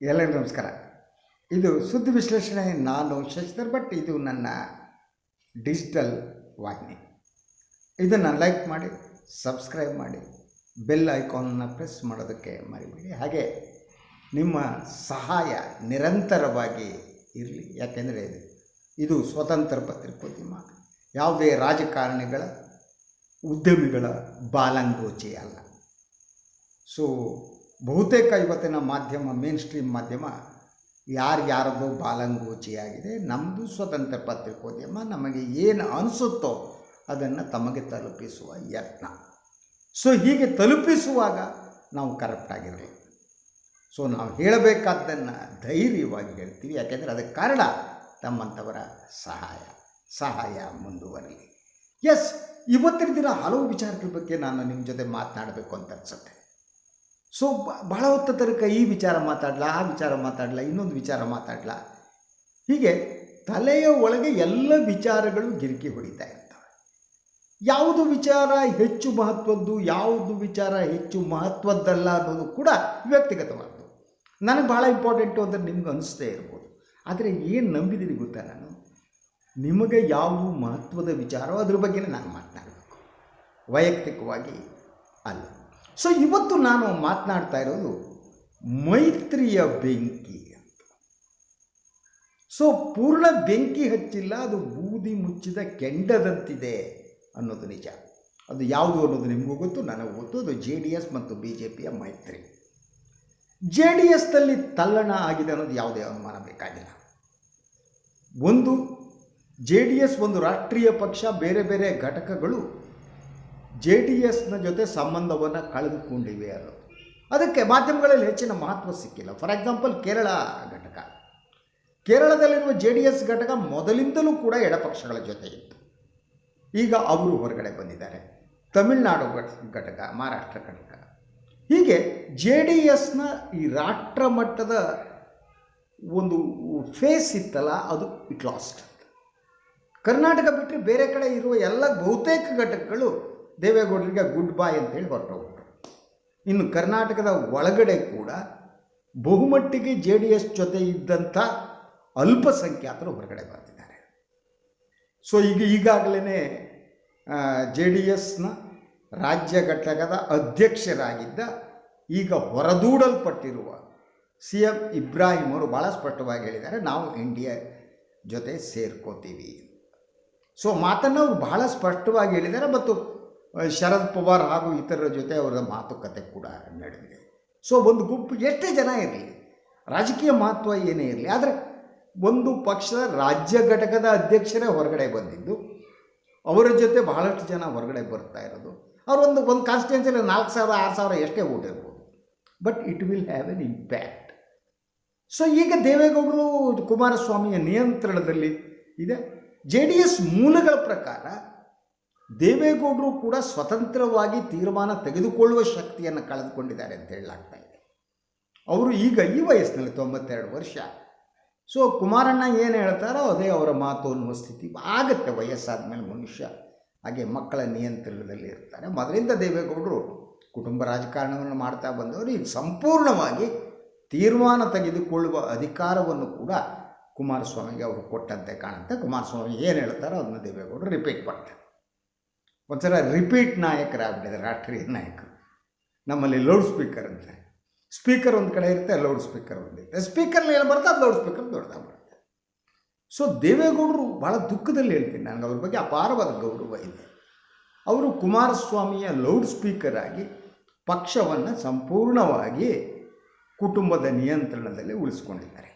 ಎಲ್ಲರಿಗೂ ನಮಸ್ಕಾರ. ಇದು ಸುದ್ದಿ ವಿಶ್ಲೇಷಣೆ ನಾನು ಶಶಿಧರ್ ಭಟ್. ಇದು ನನ್ನ ಡಿಜಿಟಲ್ ವಾಹಿನಿ. ಇದನ್ನು ಲೈಕ್ ಮಾಡಿ, ಸಬ್ಸ್ಕ್ರೈಬ್ ಮಾಡಿ, ಬೆಲ್ ಐಕಾನನ್ನ ಪ್ರೆಸ್ ಮಾಡೋದಕ್ಕೆ ಮರಿಬೇಡಿ. ಹಾಗೆ ನಿಮ್ಮ ಸಹಾಯ ನಿರಂತರವಾಗಿ ಇರಲಿ. ಯಾಕೆಂದರೆ ಇದು ಸ್ವತಂತ್ರ ಪತ್ರಿಕೋದ್ಯಮ. ಯಾವುದೇ ರಾಜಕಾರಣಿಗಳ, ಉದ್ಯಮಿಗಳ ಬಾಲಂಗೋಚಿ ಅಲ್ಲ ಸೊ ಬಹುತೇಕ ಇವತ್ತಿನ ಮಾಧ್ಯಮ ಮೇನ್ ಸ್ಟ್ರೀಮ್ ಮಾಧ್ಯಮ ಯಾರ್ಯಾರದು ಬಾಲಂಗೋಚಿಯಾಗಿದೆ ನಮ್ಮದು ಸ್ವತಂತ್ರ ಪತ್ರಿಕೋದ್ಯಮ, ನಮಗೆ ಏನು ಅನಿಸುತ್ತೋ ಅದನ್ನು ತಮಗೆ ತಲುಪಿಸುವ ಯತ್ನ. ಸೊ ಹೀಗೆ ತಲುಪಿಸುವಾಗ ನಾವು ಕರೆಕ್ಟ್ ಆಗಿರಲಿ ಸೊ ನಾವು ಹೇಳಬೇಕಾದ್ದನ್ನು ಧೈರ್ಯವಾಗಿ ಹೇಳ್ತೀವಿ. ಯಾಕೆಂದರೆ ಅದಕ್ಕೆ ಕಾರಣ ತಮ್ಮಂಥವರ ಸಹಾಯ ಸಹಾಯ ಮುಂದುವರಲಿ. ಎಸ್ ಇವತ್ತಿನ ದಿನ ಹಲವು ವಿಚಾರಗಳ ಬಗ್ಗೆ ನಾನು ನಿಮ್ಮ ಜೊತೆ ಮಾತನಾಡಬೇಕು ಅಂತ ಅನ್ಸುತ್ತೆ. ಸೊ ಬಹಳ ಹೊತ್ತ ತನಕ ಈ ವಿಚಾರ ಮಾತಾಡಲ, ಆ ವಿಚಾರ ಮಾತಾಡಲ, ಇನ್ನೊಂದು ವಿಚಾರ ಮಾತಾಡಲ. ಹೀಗೆ ತಲೆಯ ಒಳಗೆ ಎಲ್ಲ ವಿಚಾರಗಳು ಗಿರಿಕಿ ಹೊಡಿತಾ ಇರ್ತವೆ. ಯಾವುದು ವಿಚಾರ ಹೆಚ್ಚು ಮಹತ್ವದ್ದು, ಯಾವುದು ವಿಚಾರ ಹೆಚ್ಚು ಮಹತ್ವದ್ದಲ್ಲ ಅನ್ನೋದು ಕೂಡ ವ್ಯಕ್ತಿಗತವಾದ್ದು. ನನಗೆ ಭಾಳ ಇಂಪಾರ್ಟೆಂಟು ಅಂದರೆ ನಿಮ್ಗೆ ಅನಿಸ್ತೇ ಇರ್ಬೋದು. ಆದರೆ ಏನು ನಂಬಿದ್ದೀನಿ ಗೊತ್ತಾ ನಾನು? ನಿಮಗೆ ಯಾವುದು ಮಹತ್ವದ ವಿಚಾರವೋ ಅದ್ರ ಬಗ್ಗೆ ನಾನು ಮಾತನಾಡಬೇಕು. ವೈಯಕ್ತಿಕವಾಗಿ ಅಲ್ಲ. ಸೊ ಇವತ್ತು ನಾನು ಮಾತನಾಡ್ತಾ ಇರೋದು ಮೈತ್ರಿಯ ಬೆಂಕಿ ಅಂತ. ಸೊ ಪೂರ್ಣ ಬೆಂಕಿ ಹಚ್ಚಿಲ್ಲ, ಅದು ಬೂದಿ ಮುಚ್ಚಿದ ಕೆಂಡದಂತಿದೆ ಅನ್ನೋದು ನಿಜ. ಅದು ಯಾವುದು ಅನ್ನೋದು ನಿಮಗೂ ಗೊತ್ತು ನನಗೆ ಗೊತ್ತು ಅದು ಜೆ ಡಿ ಎಸ್ ಮತ್ತು ಬಿ ಜೆ ಪಿಯ ಮೈತ್ರಿ. ಜೆ ಡಿ ಎಸ್ನಲ್ಲಿ ತಲ್ಲಣ ಆಗಿದೆ ಅನ್ನೋದು ಯಾವುದೇ ಅನುಮಾನ ಬೇಕಾಗಿಲ್ಲ. ಒಂದು ಜೆ ಡಿ ಎಸ್ ಒಂದು ರಾಷ್ಟ್ರೀಯ ಪಕ್ಷ, ಬೇರೆ ಬೇರೆ ಘಟಕಗಳು ಜೆ ಡಿ ಎಸ್ನ ಜೊತೆ ಸಂಬಂಧವನ್ನು ಕಳೆದುಕೊಂಡಿವೆ ಅದು. ಅದಕ್ಕೆ ಮಾಧ್ಯಮಗಳಲ್ಲಿ ಹೆಚ್ಚಿನ ಮಹತ್ವ ಸಿಕ್ಕಿಲ್ಲ. ಫಾರ್ ಎಕ್ಸಾಂಪಲ್ ಕೇರಳ ಘಟಕ. ಕೇರಳದಲ್ಲಿರುವ ಜೆ ಡಿ ಎಸ್ ಘಟಕ ಮೊದಲಿಂದಲೂ ಕೂಡ ಎಡಪಕ್ಷಗಳ ಜೊತೆ ಇತ್ತು. ಈಗ ಅವರು ಹೊರಗಡೆ ಬಂದಿದ್ದಾರೆ. ತಮಿಳುನಾಡು ಘಟಕ, ಮಹಾರಾಷ್ಟ್ರ ಘಟಕ. ಹೀಗೆ ಜೆ ಡಿ ಎಸ್ನ ಈ ರಾಷ್ಟ್ರ ಮಟ್ಟದ ಒಂದು ಫೇಸ್ ಇತ್ತಲ್ಲ, ಅದು ಇಟ್ ಲಾಸ್ಟ್ ಕರ್ನಾಟಕ ಬಿಟ್ಟರೆ ಬೇರೆ ಕಡೆ ಇರುವ ಎಲ್ಲ ಬಹುತೇಕ ಘಟಕಗಳು ದೇವೇಗೌಡರಿಗೆ ಗುಡ್ ಬಾಯ್ ಅಂತೇಳಿ ಹೊರಟೋಗ್ಬಿಟ್ರು. ಇನ್ನು ಕರ್ನಾಟಕದ ಒಳಗಡೆ ಕೂಡ ಬಹುಮಟ್ಟಿಗೆ ಜೆ ಡಿ ಎಸ್ ಜೊತೆ ಇದ್ದಂಥ ಅಲ್ಪಸಂಖ್ಯಾತರು ಹೊರಗಡೆ ಬರ್ತಿದ್ದಾರೆ. ಸೊ ಈಗ ಈಗಾಗಲೇ ಜೆ ಡಿ ಎಸ್ನ ರಾಜ್ಯ ಘಟಕದ ಅಧ್ಯಕ್ಷರಾಗಿದ್ದ ಈಗ ಹೊರದೂಡಲ್ಪಟ್ಟಿರುವ ಸಿ ಎಂ ಇಬ್ರಾಹಿಂ ಅವರು ಭಾಳ ಸ್ಪಷ್ಟವಾಗಿ ಹೇಳಿದ್ದಾರೆ, ನಾವು ಇಂಡಿಯಾ ಜೊತೆ ಸೇರ್ಕೋತೀವಿ ಸೊ ಮಾತನ್ನು ಅವರು ಬಹಳ ಸ್ಪಷ್ಟವಾಗಿ ಹೇಳಿದ್ದಾರೆ ಮತ್ತು ಶರದ್ ಪವಾರ್ ಹಾಗೂ ಇತರರ ಜೊತೆ ಅವರ ಮಾತುಕತೆ ಕೂಡ ನಡೆದಿದೆ. ಸೊ ಒಂದು ಗುಂಪು ಎಷ್ಟೇ ಜನ ಇರಲಿ, ರಾಜಕೀಯ ಮಹತ್ವ ಏನೇ ಇರಲಿ, ಆದರೆ ಒಂದು ಪಕ್ಷದ ರಾಜ್ಯ ಘಟಕದ ಅಧ್ಯಕ್ಷರೇ ಹೊರಗಡೆ ಬಂದಿದ್ದು, ಅವರ ಜೊತೆ ಬಹಳಷ್ಟು ಜನ ಹೊರಗಡೆ ಬರ್ತಾ ಇರೋದು. ಅವ್ರು ಒಂದು ಒಂದು ಕಾನ್ಸ್ಟಿಟ್ಯೂನ್ಸಿಯಲ್ಲಿ ನಾಲ್ಕು ಸಾವಿರ, ಆರು ಸಾವಿರ ಎಷ್ಟೇ ಓಟ್ ಇರ್ಬೋದು. But it will have an impact so ಈಗ ದೇವೇಗೌಡರು, ಕುಮಾರಸ್ವಾಮಿಯ ನಿಯಂತ್ರಣದಲ್ಲಿ ಇದೆ. ಜೆ ಡಿ ಎಸ್ ಮೂಲಗಳ ಪ್ರಕಾರ ದೇವೇಗೌಡರು ಕೂಡ ಸ್ವತಂತ್ರವಾಗಿ ತೀರ್ಮಾನ ತೆಗೆದುಕೊಳ್ಳುವ ಶಕ್ತಿಯನ್ನು ಕಳೆದುಕೊಂಡಿದ್ದಾರೆ ಅಂತ ಹೇಳಲಾಗ್ತಾ ಇದೆ. ಅವರು ಈಗ ಈ ವಯಸ್ಸಿನಲ್ಲಿ ತೊಂಬತ್ತೆರಡು ವರ್ಷ. ಸೊ ಕುಮಾರಣ್ಣ ಏನು ಹೇಳ್ತಾರೋ ಅದೇ ಅವರ ಮಾತು ಅನ್ನುವ ಸ್ಥಿತಿ ಆಗತ್ತೆ. ವಯಸ್ಸಾದ ಮೇಲೆ ಮನುಷ್ಯ ಹಾಗೆ ಮಕ್ಕಳ ನಿಯಂತ್ರಣದಲ್ಲಿ ಇರ್ತಾರೆ. ಮೊದಲಿಂದ ದೇವೇಗೌಡರು ಕುಟುಂಬ ರಾಜಕಾರಣವನ್ನು ಮಾಡ್ತಾ ಬಂದವರು. ಈಗ ಸಂಪೂರ್ಣವಾಗಿ ತೀರ್ಮಾನ ತೆಗೆದುಕೊಳ್ಳುವ ಅಧಿಕಾರವನ್ನು ಕೂಡ ಕುಮಾರಸ್ವಾಮಿಗೆ ಅವರು ಕೊಟ್ಟಂತೆ ಕಾಣುತ್ತೆ. ಕುಮಾರಸ್ವಾಮಿ ಏನು ಹೇಳ್ತಾರೋ ಅದನ್ನು ದೇವೇಗೌಡರು ರಿಪೀಟ್ ಮಾಡ್ತಾರೆ. ಒಂಥರ ರಿಪೀಟ್ ನಾಯಕರಾಗ್ಬಿಟ್ಟಿದ್ದಾರೆ, ರಾಷ್ಟ್ರೀಯ ನಾಯಕರು. ನಮ್ಮಲ್ಲಿ ಲೌಡ್ ಸ್ಪೀಕರ್ ಅಂತ. ಸ್ಪೀಕರ್ ಒಂದು ಕಡೆ ಇರುತ್ತೆ ಲೌಡ್ ಸ್ಪೀಕರ್ ಒಂದು ಇರುತ್ತೆ. ಸ್ಪೀಕರ್ನ ಏನು ಬರ್ತಾ ಅದು ಲೌಡ್ ಸ್ಪೀಕರ್ ದೊಡ್ಡದಾಗ್ಬಿಡುತ್ತೆ ಸೊ ದೇವೇಗೌಡರು ಭಾಳ ದುಃಖದಲ್ಲಿ ಹೇಳ್ತೀನಿ ನನಗೆ ಅವ್ರ ಬಗ್ಗೆ ಅಪಾರವಾದ ಗೌರವ ಇದೆ. ಅವರು ಕುಮಾರಸ್ವಾಮಿಯ ಲೌಡ್ ಸ್ಪೀಕರ್ ಆಗಿ ಪಕ್ಷವನ್ನು ಸಂಪೂರ್ಣವಾಗಿ ಕುಟುಂಬದ ನಿಯಂತ್ರಣದಲ್ಲಿ ಉಳಿಸ್ಕೊಂಡಿದ್ದಾರೆ.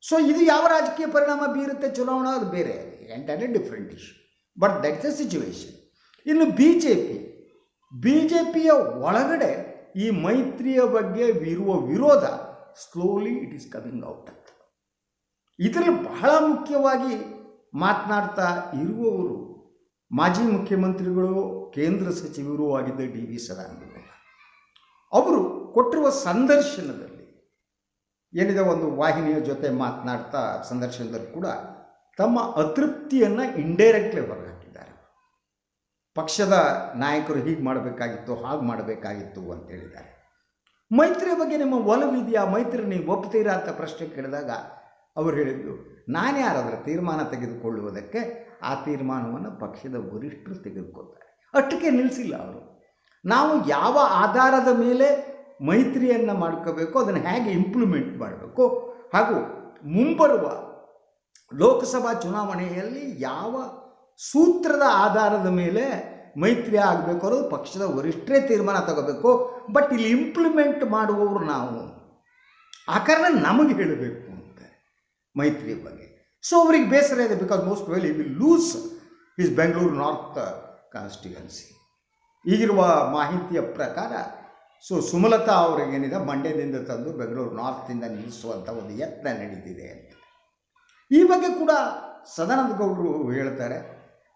ಸೊ ಇದು ಯಾವ ರಾಜಕೀಯ ಪರಿಣಾಮ ಬೀರುತ್ತೆ? ಚುನಾವಣಾ, ಅದು ಬೇರೆ. Entirely different issue but that's a situation ಇನ್ನು B J P B J ಪಿಯ ಒಳಗಡೆ ಈ ಮೈತ್ರಿಯ ಬಗ್ಗೆ ಇರುವ ವಿರೋಧ slowly it is coming out ಅಂತ ಇದರಲ್ಲಿ ಬಹಳ ಮುಖ್ಯವಾಗಿ ಮಾತನಾಡ್ತಾ ಇರುವವರು ಮಾಜಿ ಮುಖ್ಯಮಂತ್ರಿಗಳು, ಕೇಂದ್ರ ಸಚಿವರು ಆಗಿದ್ದ ಡಿ ವಿ ಸದಾನಂದ ಅವರು ಕೊಟ್ಟಿರುವ ಸಂದರ್ಶನದಲ್ಲಿ ಏನಿದೆ ಒಂದು ವಾಹಿನಿಯ ಜೊತೆ ಮಾತನಾಡ್ತಾ ಸಂದರ್ಶನದಲ್ಲಿ ಕೂಡ ತಮ್ಮ ಅತೃಪ್ತಿಯನ್ನು ಇಂಡೈರೆಕ್ಟ್ಲಿ ಹೊರಹಾಕಿದ್ದಾರೆ. ಪಕ್ಷದ ನಾಯಕರು ಹೀಗೆ ಮಾಡಬೇಕಾಗಿತ್ತು, ಹಾಗೆ ಮಾಡಬೇಕಾಗಿತ್ತು ಅಂತ ಹೇಳಿದ್ದಾರೆ. ಮೈತ್ರಿಯ ಬಗ್ಗೆ ನಿಮ್ಮ ಒಲವಿದೆಯಾ ಮೈತ್ರಿ, ನೀವು ಒಪ್ತೀರಾ ಅಂತ ಪ್ರಶ್ನೆ ಕೇಳಿದಾಗ ಅವರು ಹೇಳಿದ್ದು ನಾನು ಯಾರಾದರೂ ತೀರ್ಮಾನ ತೆಗೆದುಕೊಳ್ಳುವುದಕ್ಕೆ ಆ ತೀರ್ಮಾನವನ್ನು ಪಕ್ಷದ ವರಿಷ್ಠರು ತೆಗೆದುಕೊಳ್ತಾರೆ. ಅಷ್ಟಕ್ಕೆ ನಿಲ್ಲಿಸಿಲ್ಲ ಅವರು. ನಾವು ಯಾವ ಆಧಾರದ ಮೇಲೆ ಮೈತ್ರಿಯನ್ನು ಮಾಡ್ಕೋಬೇಕು, ಅದನ್ನು ಹೇಗೆ ಇಂಪ್ಲಿಮೆಂಟ್ ಮಾಡಬೇಕು, ಹಾಗೂ ಮುಂಬರುವ ಲೋಕಸಭಾ ಚುನಾವಣೆಯಲ್ಲಿ ಯಾವ ಸೂತ್ರದ ಆಧಾರದ ಮೇಲೆ ಮೈತ್ರಿ ಆಗಬೇಕು ಅನ್ನೋದು ಪಕ್ಷದ ವರಿಷ್ಠರೇ ತೀರ್ಮಾನ ತಗೋಬೇಕು. ಬಟ್ ಇಲ್ಲಿ ಇಂಪ್ಲಿಮೆಂಟ್ ಮಾಡುವವರು ನಾವು. ಆ ಕಾರಣ ನಮಗೆ ಹೇಳಬೇಕು ಅಂತ ಮೈತ್ರಿ ಬಗ್ಗೆ. ಸೊ ಅವ್ರಿಗೆ ಬೇಸರ ಇದೆ because most well we will lose is Bengaluru north constituency ಈಗಿರುವ ಮಾಹಿತಿಯ ಪ್ರಕಾರ ಸೊ ಸುಮಲತಾ ಅವರಿಗೇನಿದೆ ಮಂಡ್ಯದಿಂದ ತಂದು ಬೆಂಗಳೂರು ನಾರ್ತಿಂದ ನಿಲ್ಲಿಸುವಂಥ ಒಂದು ಯತ್ನ ನಡೀತಿದೆ ಅಂತ. ಈ ಬಗ್ಗೆ ಕೂಡ ಸದಾನಂದ ಗೌಡರು ಹೇಳ್ತಾರೆ.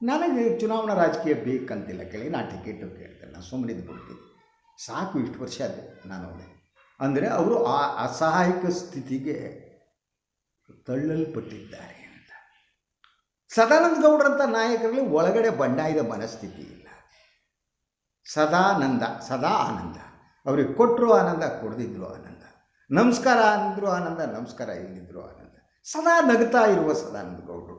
ನನಗೆ ಚುನಾವಣಾ ರಾಜಕೀಯ ಬೇಕಂತಿಲ್ಲ ಕೇಳಿ ನಾ ಟಿಕೆಟು ಕೇಳ್ತೇನೆ. ನಾನು ಸುಮ್ಮನೆ ಬಿಡ್ತೀನಿ ಸಾಕು ಇಷ್ಟು ವರ್ಷ ಅದು ನಾನು ಅಂದರೆ ಅವರು ಆ ಅಸಹಾಯಕ ಸ್ಥಿತಿಗೆ ತಳ್ಳಲ್ಪಟ್ಟಿದ್ದಾರೆ ಅಂತ. ಸದಾನಂದ ಗೌಡರಂಥ ನಾಯಕರಲ್ಲಿ ಒಳಗಡೆ ಬಂಡಾಯದ ಮನಸ್ಥಿತಿ ಇಲ್ಲ. ಸದಾನಂದ, ಸದಾ ಆನಂದ. ಅವ್ರಿಗೆ ಕೊಟ್ಟರು ಆನಂದ, ಕೊಡ್ದಿದ್ರು ಆನಂದ. ನಮಸ್ಕಾರ ಅಂದರು ಆನಂದ, ನಮಸ್ಕಾರ ಇಲ್ಲಿದ್ರು ಆನಂದ. ಸದಾ ನಗ್ತಾ ಇರುವ ಸದಾನಂದ ಗೌಡರು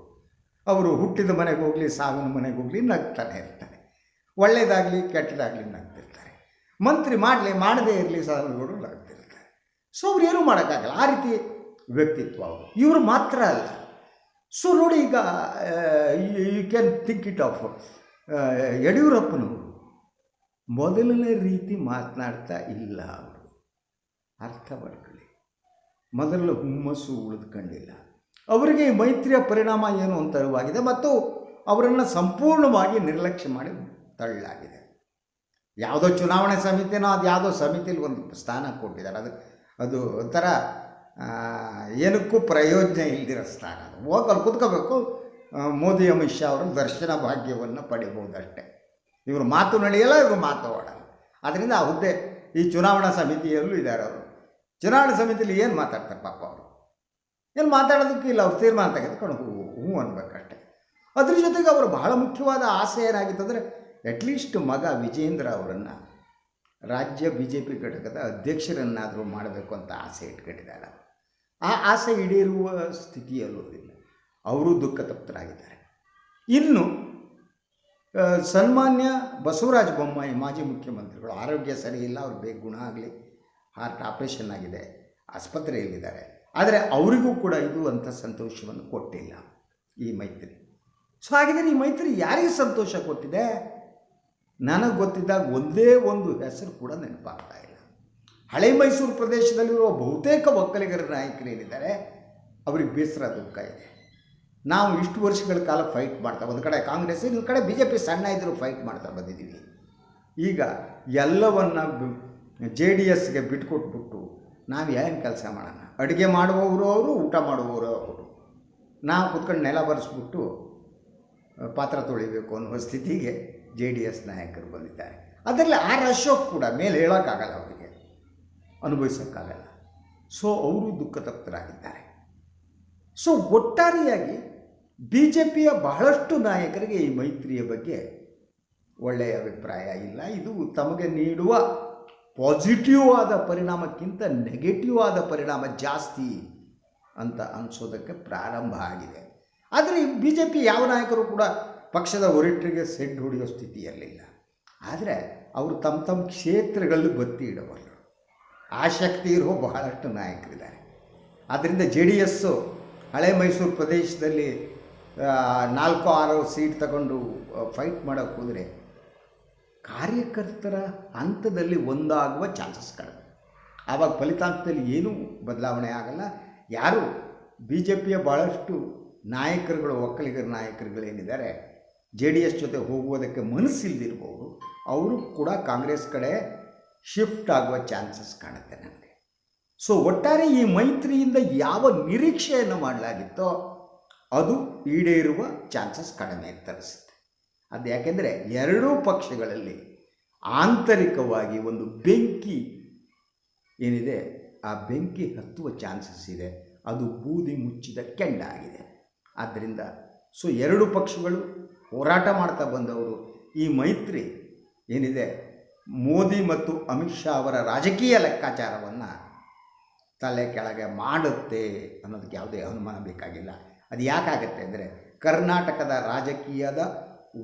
ಅವರು ಹುಟ್ಟಿದ ಮನೆಗೆ ಹೋಗಲಿ ಸಾವಿನ ಮನೆಗೆ ಹೋಗಲಿ, ನಗ್ತಾನೆ ಇರ್ತಾರೆ ಒಳ್ಳೆಯದಾಗಲಿ ಕೆಟ್ಟದಾಗಲಿ ನಗ್ತಿರ್ತಾರೆ. ಮಂತ್ರಿ ಮಾಡಲಿ, ಮಾಡದೇ ಇರಲಿ ಸಾಧನಗಳು ನಗ್ತಿರ್ತಾರೆ. ಸೊ ಅವ್ರು ಏನೂ ಮಾಡೋಕ್ಕಾಗಲ್ಲ. ಆ ರೀತಿ ವ್ಯಕ್ತಿತ್ವ ಅವರು. ಇವರು ಮಾತ್ರ ಅಲ್ಲ. ಸೊ ನೋಡಿ ಈಗ you can think it of ಯಡಿಯೂರಪ್ಪನವರು ಮೊದಲನೇ ರೀತಿ ಮಾತನಾಡ್ತಾ ಇಲ್ಲ ಅವರು. ಅರ್ಥ ಮಾಡ್ಕೊಳ್ಳಿ. ಮೊದಲು ಹುಮ್ಮಸ್ಸು ಉಳಿದುಕೊಂಡಿಲ್ಲ. ಅವರಿಗೆ ಮೈತ್ರಿಯ ಪರಿಣಾಮ ಏನು ಅಂತ ಅರಿವಾಗಿದೆ ಮತ್ತು ಅವರನ್ನು ಸಂಪೂರ್ಣವಾಗಿ ನಿರ್ಲಕ್ಷ್ಯ ಮಾಡಿ ತಳ್ಳಲಾಗಿದೆ ಯಾವುದೋ ಚುನಾವಣೆ ಸಮಿತಿನೋ ಅದು ಯಾವುದೋ ಸಮಿತಿಲಿ ಒಂದು ಸ್ಥಾನ ಕೊಟ್ಟಿದ್ದಾರೆ. ಅದು ಅದು ಒಂಥರ ಏನಕ್ಕೂ ಪ್ರಯೋಜನ ಇಲ್ದಿರೋ ಸ್ಥಾನ ಅದು. ಹೋಗಿ ಅಲ್ಲಿ ಕುತ್ಕೋಬೇಕು ಮೋದಿ ಅಮಿತ್ ಶಾ ಅವರ ದರ್ಶನ ಭಾಗ್ಯವನ್ನು ಪಡಿಬಹುದಷ್ಟೇ. ಇವರು ಮಾತು ನಡೆಯಲ್ಲ, ಇವರು ಮಾತು ಆಡಲ್ಲ. ಅದರಿಂದ ಆ ಹುದ್ದೆ ಈ ಚುನಾವಣಾ ಸಮಿತಿಯಲ್ಲೂ ಇದ್ದಾರೆ ಅವರು. ಚುನಾವಣಾ ಸಮಿತಿಯಲ್ಲಿ ಏನು ಮಾತಾಡ್ತಾರೆ ಪಾಪ ಅವರು? ಏನು ಮಾತಾಡೋದಕ್ಕೆ ಇಲ್ಲ, ಅವ್ರು ತೀರ್ಮಾನ ತೆಗೆದುಕೊಂಡು ಹೂ ಹ್ಞೂ ಅನ್ಬೇಕಷ್ಟೆ. ಅದ್ರ ಜೊತೆಗೆ ಅವರು ಬಹಳ ಮುಖ್ಯವಾದ ಆಸೆ ಏನಾಗಿತ್ತಂದರೆ ಅಟ್ಲೀಸ್ಟ್ ಮಗ ವಿಜೇಂದ್ರ ಅವರನ್ನು ರಾಜ್ಯ ಬಿ ಜೆ ಪಿ ಘಟಕದ ಅಧ್ಯಕ್ಷರನ್ನಾದರೂ ಮಾಡಬೇಕು ಅಂತ ಆಸೆ ಇಟ್ಕೊಂಡಿದ್ದಾರೆ ಆ ಆಸೆ ಈಡೇರುವ ಸ್ಥಿತಿಯಲ್ಲೂ ಅವರು ದುಃಖ ತಪ್ತರಾಗಿದ್ದಾರೆ. ಇನ್ನು ಸನ್ಮಾನ್ಯ ಬಸವರಾಜ ಬೊಮ್ಮಾಯಿ ಮಾಜಿ ಮುಖ್ಯಮಂತ್ರಿಗಳು, ಆರೋಗ್ಯ ಸರಿ ಇಲ್ಲ, ಅವ್ರಿಗೆ ಬೇಗ ಗುಣ ಆಗಲಿ, ಹಾರ್ಟ್ ಆಪರೇಷನ್ ಆಗಿದೆ, ಆಸ್ಪತ್ರೆಯಲ್ಲಿದ್ದಾರೆ. ಆದರೆ ಅವರಿಗೂ ಕೂಡ ಇದು ಅಂಥ ಸಂತೋಷವನ್ನು ಕೊಟ್ಟಿಲ್ಲ ಈ ಮೈತ್ರಿ. ಸೊ ಹಾಗಿದ್ರೆ ಈ ಮೈತ್ರಿ ಯಾರಿಗೆ ಸಂತೋಷ ಕೊಟ್ಟಿದೆ? ನನಗೆ ಗೊತ್ತಿದ್ದಾಗ ಒಂದೇ ಒಂದು ಹೆಸರು ಕೂಡ ನೆನಪಾಗ್ತಾ ಇಲ್ಲ. ಹಳೆ ಮೈಸೂರು ಪ್ರದೇಶದಲ್ಲಿರುವ ಬಹುತೇಕ ಒಕ್ಕಲಿಗರ ನಾಯಕರೇನಿದ್ದಾರೆ ಅವ್ರಿಗೆ ಬೇಸರ ದುಃಖ ಇದೆ. ನಾವು ಇಷ್ಟು ವರ್ಷಗಳ ಕಾಲ ಫೈಟ್ ಮಾಡ್ತಾ ಒಂದು ಕಡೆ ಕಾಂಗ್ರೆಸ್ ಇನ್ನೊಂದು ಕಡೆ ಬಿ ಜೆ ಪಿ ಸಣ್ಣ ಇದ್ದರೂ ಫೈಟ್ ಮಾಡ್ತಾ ಬಂದಿದ್ದೀವಿ ಈಗ ಎಲ್ಲವನ್ನ ಜೆ ಡಿ ಎಸ್ಗೆ ಬಿಟ್ಕೊಟ್ಬಿಟ್ಟು ನಾವು ಏನು ಕೆಲಸ ಮಾಡೋಣ? ಅಡುಗೆ ಮಾಡುವವರು ಅವರು, ಊಟ ಮಾಡುವವರು ಅವರು. ನಾವು ಕುತ್ಕೊಂಡು ನೆಲ ಬರೆಸ್ಬಿಟ್ಟು ಪಾತ್ರ ತೊಳಿಬೇಕು ಅನ್ನುವ ಸ್ಥಿತಿಗೆ ಜೆ ಡಿ ಎಸ್ ನಾಯಕರು ಬಂದಿದ್ದಾರೆ. ಅದರಲ್ಲಿ ಆ ಅಶೋಕ್ ಕೂಡ ಮೇಲೆ ಹೇಳೋಕ್ಕಾಗಲ್ಲ ಅವರಿಗೆ. ಅನುಭವಿಸೋಕ್ಕಾಗಲ್ಲ. ಸೊ ಅವರು ದುಃಖ ತಪ್ತರಾಗಿದ್ದಾರೆ ಸೊ ಒಟ್ಟಾರೆಯಾಗಿ ಬಿ ಜೆ ಪಿಯ ಬಹಳಷ್ಟು ನಾಯಕರಿಗೆ ಈ ಮೈತ್ರಿಯ ಬಗ್ಗೆ ಒಳ್ಳೆಯ ಅಭಿಪ್ರಾಯ ಇಲ್ಲ. ಇದು ತಮಗೆ ನೀಡುವ ಪಾಸಿಟಿವ್ ಆದ ಪರಿಣಾಮಕ್ಕಿಂತ ನೆಗೆಟಿವ್ ಆದ ಪರಿಣಾಮ ಜಾಸ್ತಿ ಅಂತ ಅನಿಸೋದಕ್ಕೆ ಪ್ರಾರಂಭ ಆಗಿದೆ. ಆದರೆ ಬಿ ಜೆ ಪಿ ಯಾವ ನಾಯಕರು ಕೂಡ ಪಕ್ಷದ ಒರಿಟ್ರಿಗೆ ಸೆಡ್ ಹೊಡೆಯೋ ಸ್ಥಿತಿಯಲ್ಲಿಲ್ಲ. ಆದರೆ ಅವರು ತಮ್ಮ ತಮ್ಮ ಕ್ಷೇತ್ರಗಳಲ್ಲಿ ಬತ್ತಿ ಇಡಬಲ್ಲರು ಆಸಕ್ತಿ ಇರುವ ಬಹಳಷ್ಟು ನಾಯಕರಿದ್ದಾರೆ. ಆದ್ದರಿಂದ ಜೆ ಡಿ ಎಸ್ಸು ಹಳೆ ಮೈಸೂರು ಪ್ರದೇಶದಲ್ಲಿ ಆ, ನಾಲ್ಕು ಆರು ಸೀಟ್ ತಗೊಂಡು ಫೈಟ್ ಮಾಡೋಕ್ಕೆ ಹೋದರೆ ಕಾರ್ಯಕರ್ತರ ಹಂತದಲ್ಲಿ ಒಂದಾಗುವ ಚಾನ್ಸಸ್ ಕಡಿಮೆ. ಆವಾಗ ಫಲಿತಾಂಶದಲ್ಲಿ ಏನೂ ಬದಲಾವಣೆ ಆಗಲ್ಲ. ಯಾರು ಬಿ ಜೆ ಪಿಯ ಭಾಳಷ್ಟು ನಾಯಕರುಗಳು, ಒಕ್ಕಲಿಗರ ನಾಯಕರುಗಳೇನಿದ್ದಾರೆ, ಜೆ ಡಿ ಎಸ್ ಜೊತೆ ಹೋಗುವುದಕ್ಕೆ ಮನಸ್ಸಿಲ್ಲದಿರ್ಬೋದು ಅವರು ಕೂಡ ಕಾಂಗ್ರೆಸ್ ಕಡೆ ಶಿಫ್ಟ್ ಆಗುವ ಚಾನ್ಸಸ್ ಕಾಣುತ್ತೆ ನನಗೆ ಸೊ, ಒಟ್ಟಾರೆ ಈ ಮೈತ್ರಿಯಿಂದ ಯಾವ ನಿರೀಕ್ಷೆಯನ್ನು ಮಾಡಲಾಗಿತ್ತೋ ಅದು ಈಡೇರುವ ಚಾನ್ಸಸ್ ಕಡಿಮೆ ಅಂತ ಅದು ಯಾಕೆಂದರೆ ಎರಡೂ ಪಕ್ಷಗಳಲ್ಲಿ ಆಂತರಿಕವಾಗಿ ಒಂದು ಬೆಂಕಿ ಏನಿದೆ, ಆ ಬೆಂಕಿ ಹತ್ತುವ ಚಾನ್ಸಸ್ ಇದೆ. ಅದು ಬೂದಿ ಮುಚ್ಚಿದ ಕೆಂಡ ಆಗಿದೆ. ಆದ್ದರಿಂದ ಸೊ ಎರಡು ಪಕ್ಷಗಳು ಹೋರಾಟ ಮಾಡ್ತಾ ಬಂದವರು. ಈ ಮೈತ್ರಿ ಏನಿದೆ, ಮೋದಿ ಮತ್ತು ಅಮಿತ್ ಶಾ ಅವರ ರಾಜಕೀಯ ಲೆಕ್ಕಾಚಾರವನ್ನು ತಲೆ ಕೆಳಗೆ ಮಾಡುತ್ತೆ ಅನ್ನೋದಕ್ಕೆ ಯಾವುದೇ ಅನುಮಾನ ಬೇಕಾಗಿಲ್ಲ. ಅದು ಯಾಕಾಗತ್ತೆ ಅಂದರೆ, ಕರ್ನಾಟಕದ ರಾಜಕೀಯದ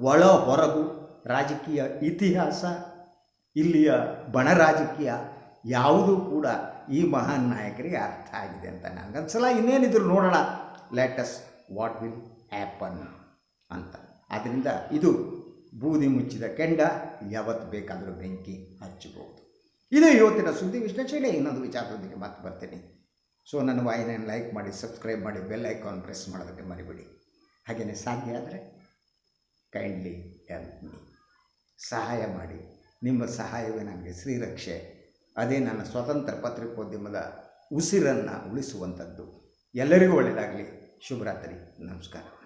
ಒಳ ಹೊರಗು ರಾಜಕೀಯ ಇತಿಹಾಸ, ಇಲ್ಲಿಯ ಬಣ ರಾಜಕೀಯ ಯಾವುದೂ ಕೂಡ ಈ ಮಹಾನ್ ನಾಯಕರಿಗೆ ಅರ್ಥ ಆಗಿದೆ ಅಂತ ನನಗನ್ಸಲ್ಲ ಇನ್ನೇನಿದ್ರು ನೋಡೋಣ. ಲೇಟಸ್ ವಾಟ್ ವಿಲ್ ಹ್ಯಾಪನ್ ಅಂತ. ಆದ್ದರಿಂದ ಇದು ಬೂದಿ ಮುಚ್ಚಿದ ಕೆಂಡ, ಯಾವತ್ತು ಬೇಕಾದರೂ ಬೆಂಕಿ ಹಚ್ಚಬಹುದು. ಇದು ಇವತ್ತಿನ ಸುದ್ದಿ ವಿಶ್ಲೇಷಣೆ ಇನ್ನೊಂದು ವಿಚಾರದೊಂದಿಗೆ ಮತ್ತೆ ಬರ್ತೀನಿ. ಸೊ ನನ್ನ ವಾಹಿನಿಯನ್ನು ಲೈಕ್ ಮಾಡಿ ಸಬ್ಸ್ಕ್ರೈಬ್ ಮಾಡಿ ಬೆಲ್ ಐಕಾನ್ ಪ್ರೆಸ್ ಮಾಡೋದಕ್ಕೆ ಮರಿಬೇಡಿ. ಹಾಗೆಯೇ ಸಾಧ್ಯ ಆದರೆ ಕೈಂಡ್ಲಿ ಹೆಲ್ಪ್ ಮೀ ಸಹಾಯ ಮಾಡಿ. ನಿಮ್ಮ ಸಹಾಯವೇ ನನಗೆ ಶ್ರೀರಕ್ಷೆ. ಅದೇ ನನ್ನ ಸ್ವತಂತ್ರ ಪತ್ರಿಕೋದ್ಯಮದ ಉಸಿರನ್ನು ಉಳಿಸುವಂಥದ್ದು. ಎಲ್ಲರಿಗೂ ಒಳ್ಳೆಯದಾಗಲಿ. ಶುಭರಾತ್ರಿ. ನಮಸ್ಕಾರ.